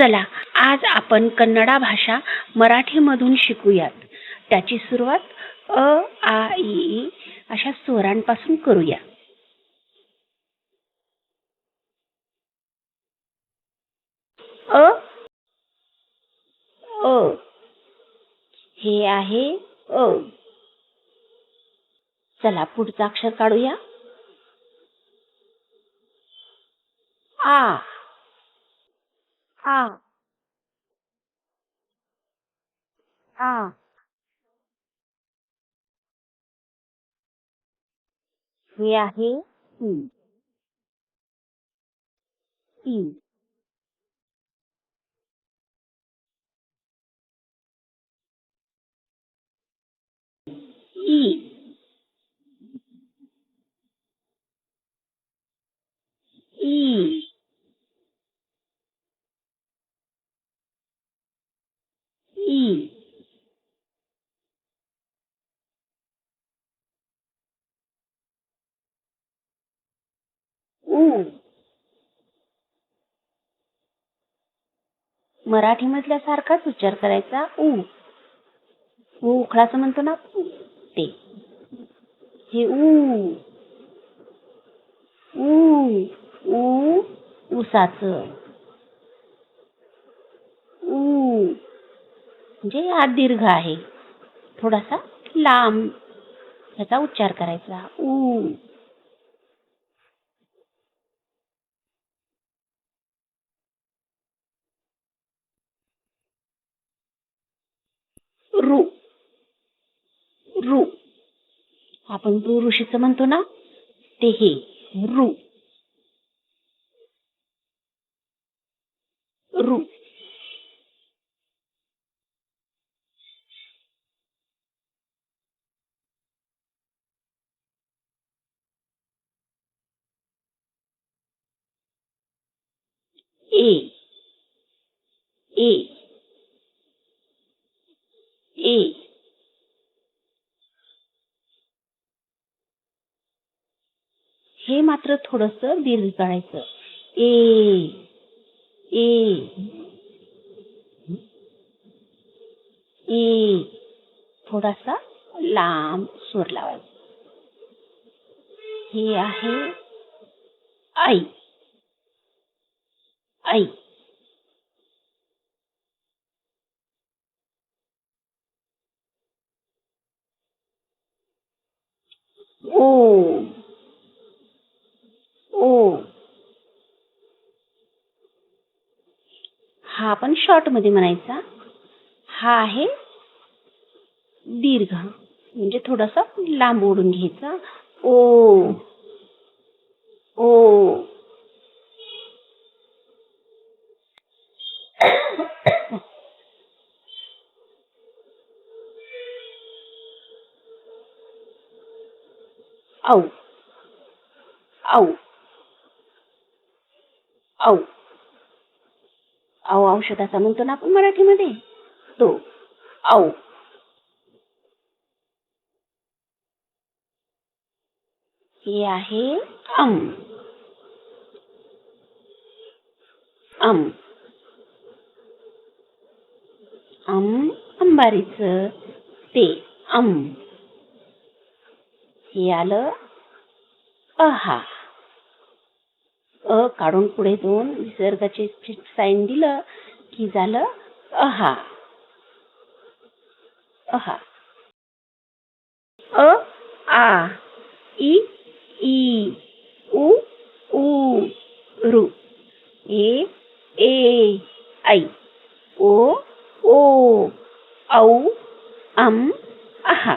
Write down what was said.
चला आज आपण कन्नडा भाषा मराठीमधून शिकूयात. त्याची सुरुवात अ आ ई अशा स्वरांपासून करूया. अ अ हे आहे अ. चला पुढचा अक्षर काढूया. आ. आ आ हे आहे ई ई ई ई ई ऊ मराठीमधल्या सारखाच उच्चार करायचा ऊ. ऊ उखळाचं म्हणतो ना ते. हे ऊ. ऊ. ऊ ऊसाचं ऊ. म्हणजे हा दीर्घ आहे. थोडासा लांब ह्याचा उच्चार करायचा ऊ. रू. रू. आपण रू ऋषीचं म्हणतो ना ते हे रू. रू. ए. ए. ए हे मात्र थोडस दीर्घ काढायचं ए. ए. ए. थोडासा लांब सूर लावायचा हे आहे आई. आई. ओ ओ हा आपण शॉर्टमध्ये म्हणायचा. हा आहे दीर्घ. म्हणजे थोडासा लांब ओढून घ्यायचा. ओ ओ औ औ औ औ औषधाचा म्हणतो ना आपण मराठीमध्ये तो औ हे आहे अम अम अम अंबारीचं ते अम हे आलं. अहा अ काढून पुढे दोन निसर्गाचे साईन दिलं की झालं अहा अहा अ आ इ ई उ ऊ रु ए ए ऐ ओ ओ औ अम अहा